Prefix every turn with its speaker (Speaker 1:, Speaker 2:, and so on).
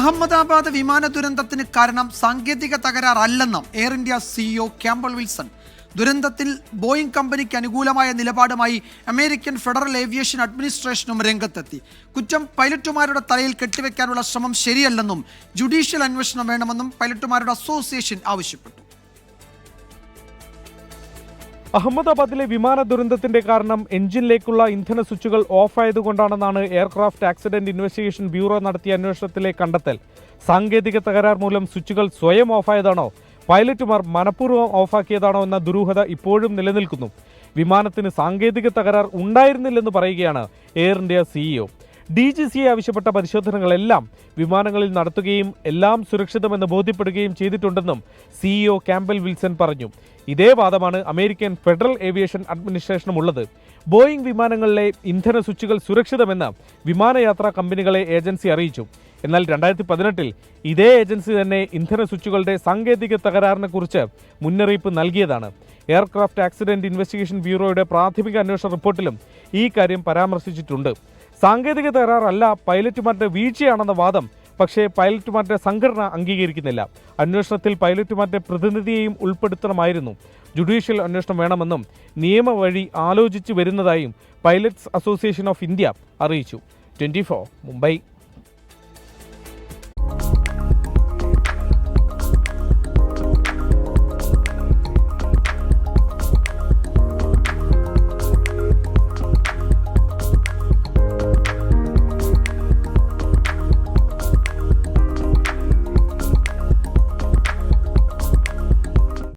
Speaker 1: അഹമ്മദാബാദ് വിമാന ദുരന്തത്തിന് കാരണം സാങ്കേതിക തകരാറല്ലെന്നും Air India CEO Campbell Wilson. ദുരന്തത്തിൽ ബോയിംഗ് കമ്പനിക്ക് അനുകൂലമായ നിലപാടുമായി അമേരിക്കൻ ഫെഡറൽ ഏവിയേഷൻ അഡ്മിനിസ്ട്രേഷനും രംഗത്തെത്തി. കുറ്റം പൈലറ്റുമാരുടെ തലയിൽ കെട്ടിവെക്കാനുള്ള ശ്രമം ശരിയല്ലെന്നും ജുഡീഷ്യൽ അന്വേഷണം വേണമെന്നും പൈലറ്റുമാരുടെ അസോസിയേഷൻ ആവശ്യപ്പെട്ടു.
Speaker 2: അഹമ്മദാബാദിലെ വിമാന ദുരന്തത്തിന്റെ കാരണം എഞ്ചിനിലേക്കുള്ള ഇന്ധന സ്വിച്ചുകൾ ഓഫായതുകൊണ്ടാണെന്നാണ് എയർക്രാഫ്റ്റ് ആക്സിഡന്റ് ഇൻവെസ്റ്റിഗേഷൻ ബ്യൂറോ നടത്തിയ അന്വേഷണത്തിലെ കണ്ടെത്തൽ. സാങ്കേതിക തകരാർ മൂലം സ്വിച്ചുകൾ സ്വയം ഓഫായതാണോ? പൈലറ്റുമാർ മനഃപൂർവം ഓഫാക്കിയതാണോ എന്ന ദുരൂഹത ഇപ്പോഴും നിലനിൽക്കുന്നു. വിമാനത്തിന് സാങ്കേതിക തകരാർ ഉണ്ടായിരുന്നില്ലെന്ന് പറയുകയാണ് Air India CEO D G C ആവശ്യപ്പെട്ട പരിശോധനകളെല്ലാം വിമാനങ്ങളിൽ നടത്തുകയും എല്ലാം സുരക്ഷിതമെന്ന് ബോധ്യപ്പെടുകയും ചെയ്തിട്ടുണ്ടെന്നും സിഇഒ ക്യാമ്പൽ വിൽസൺ പറഞ്ഞു. ഇതേ വാദമാണ് അമേരിക്കൻ ഫെഡറൽ ഏവിയേഷൻ അഡ്മിനിസ്ട്രേഷനും ഉള്ളത്. ബോയിംഗ് വിമാനങ്ങളിലെ ഇന്ധന സ്വിച്ചുകൾ സുരക്ഷിതമെന്ന് വിമാനയാത്രാ കമ്പനികളെ ഏജൻസി അറിയിച്ചു. എന്നാൽ രണ്ടായിരത്തി പതിനെട്ടിൽ ഇതേ ഏജൻസി തന്നെ ഇന്ധന സ്വിച്ചുകളുടെ സാങ്കേതിക തകരാറിനെക്കുറിച്ച് മുന്നറിയിപ്പ് നൽകിയതാണ്. എയർക്രാഫ്റ്റ് ആക്സിഡന്റ് ഇൻവെസ്റ്റിഗേഷൻ ബ്യൂറോയുടെ പ്രാഥമിക അന്വേഷണ റിപ്പോർട്ടിലും ഈ കാര്യം പരാമർശിച്ചിട്ടുണ്ട്. സാങ്കേതിക തകരാറല്ല പൈലറ്റുമാരുടെ വീഴ്ചയാണെന്ന വാദം. പക്ഷേ പൈലറ്റുമാരുടെ സംഘടന അംഗീകരിക്കുന്നില്ല. അന്വേഷണത്തിൽ പൈലറ്റുമാരുടെ പ്രതിനിധിയെയും ഉൾപ്പെടുത്തണമായിരുന്നു. ജുഡീഷ്യൽ അന്വേഷണം വേണമെന്നും നിയമ വഴി ആലോചിച്ചു വരുന്നതായും പൈലറ്റ്സ് അസോസിയേഷൻ ഓഫ് ഇന്ത്യ അറിയിച്ചു. ട്വന്റി മുംബൈ.